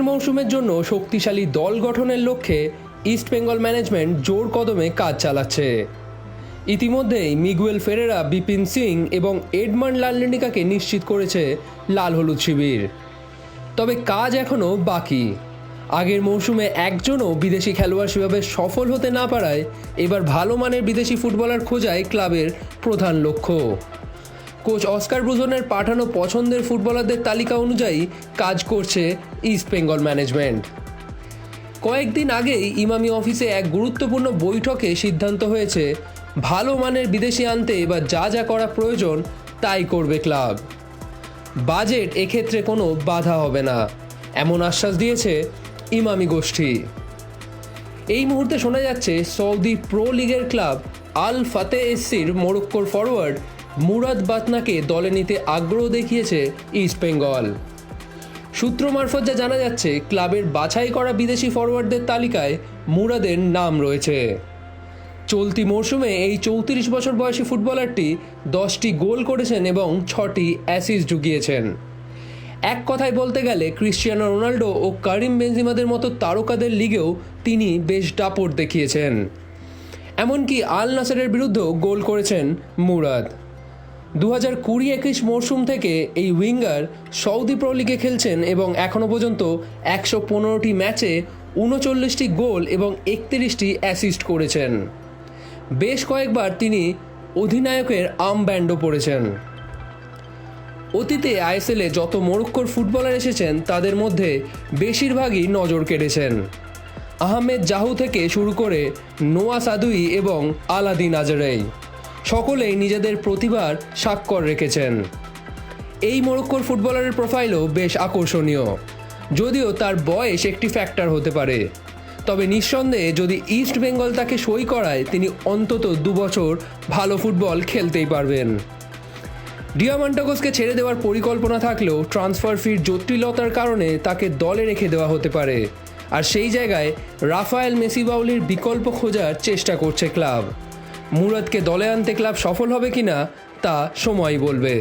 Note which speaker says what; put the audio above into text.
Speaker 1: মরশুমের জন্য শক্তিশালী দল গঠনের লক্ষ্যে ইস্টবেঙ্গল ম্যানেজমেন্ট জোর কদমে কাজ চালাচ্ছে। ইতিমধ্যেই মিগুয়েল ফেরেরা, বিপিন সিং এবং এডমান্ড লালনেনিকাকে নিশ্চিত করেছে লাল হলুদ শিবির। তবে কাজ এখনও বাকি। আগের মৌসুমে একজনও বিদেশি খেলোয়াড় সেভাবে সফল হতে না পারায় এবার ভালো মানের বিদেশি ফুটবলার খোঁজায় ক্লাবের প্রধান লক্ষ্য। কোচ অস্কার ব্রুজনের পাঠানো পছন্দের ফুটবলারদের তালিকা অনুযায়ী কাজ করছে ইস্ট বেঙ্গল ম্যানেজমেন্ট। কয়েকদিন আগেই ইমামি অফিসে এক গুরুত্বপূর্ণ বৈঠকে সিদ্ধান্ত হয়েছে, ভালো মানের বিদেশি আনতে এবার যা যা করা প্রয়োজন তাই করবে ক্লাব। বাজেট এক্ষেত্রে কোনো বাধা হবে না, এমন আশ্বাস দিয়েছে ইমামি গোষ্ঠী। এই মুহূর্তে শোনা যাচ্ছে সৌদি প্রো লিগের ক্লাব আল ফাতে এসসির মোরক্কোর ফরওয়ার্ড মুরাদ বাতনাকে দলে নিতে আগ্রহ দেখিয়েছে ইস্ট বেঙ্গল। সূত্র মারফত যা জানা যাচ্ছে, ক্লাবের বাছাই করা বিদেশি ফরওয়ার্ডদের তালিকায় মুরাদের নাম রয়েছে। চলতি মরশুমে এই চৌত্রিশ বছর বয়সী ফুটবলারটি দশটি গোল করেছেন এবং ছটি অ্যাসিস ঢুকিয়েছেন এক কথায় বলতে গেলে, ক্রিশ্চিয়ানো রোনাল্ডো ও কারিম বেনজিমাদের মতো তারকাদের লিগেও তিনি বেশ দাপট দেখিয়েছেন। এমনকি আল নাসারের বিরুদ্ধেও গোল করেছেন মুরাদ। দু হাজার কুড়ি একুশ মরশুম থেকে এই উইঙ্গার সৌদি প্রো লিগে খেলছেন এবং এখনও পর্যন্ত একশো পনেরোটি ম্যাচে উনচল্লিশটি গোল এবং একত্রিশটি অ্যাসিস্ট করেছেন। বেশ কয়েকবার তিনি অধিনায়কের আর্ম ব্যান্ডও পড়েছেন। অতীতে আইএসএলে যত মোরক্কোর ফুটবলার এসেছেন, তাদের মধ্যে বেশিরভাগই নজর কেড়েছেন। আহমেদ জাহু থেকে শুরু করে নোয়া সাদুই এবং আলাদিন আজরাই সকলেই নিজেদের প্রতিভার স্বাক্ষর রেখেছেন। এই মোরক্কোর ফুটবলারের প্রোফাইলও বেশ আকর্ষণীয়। যদিও তার বয়স একটি ফ্যাক্টর হতে পারে। তবে নিঃসন্দেহে যদি ইস্ট বেঙ্গল তাকে সই করায়, তিনি অন্তত দুবছর ভালো ফুটবল খেলতেই পারবেন। ডিয়ামান্টাগোসকে ছেড়ে দেওয়ার পরিকল্পনা থাকলেও ট্রান্সফার ফির জটিলতার কারণে তাকে দলে রেখে দেওয়া হতে পারে। আর সেই জায়গায় রাফায়েল মেসিবাউলির বিকল্প খোঁজার চেষ্টা করছে ক্লাব। মুরাদকে দলে আনতে ক্লাব সফল হবে কিনা তা সময় বলবে।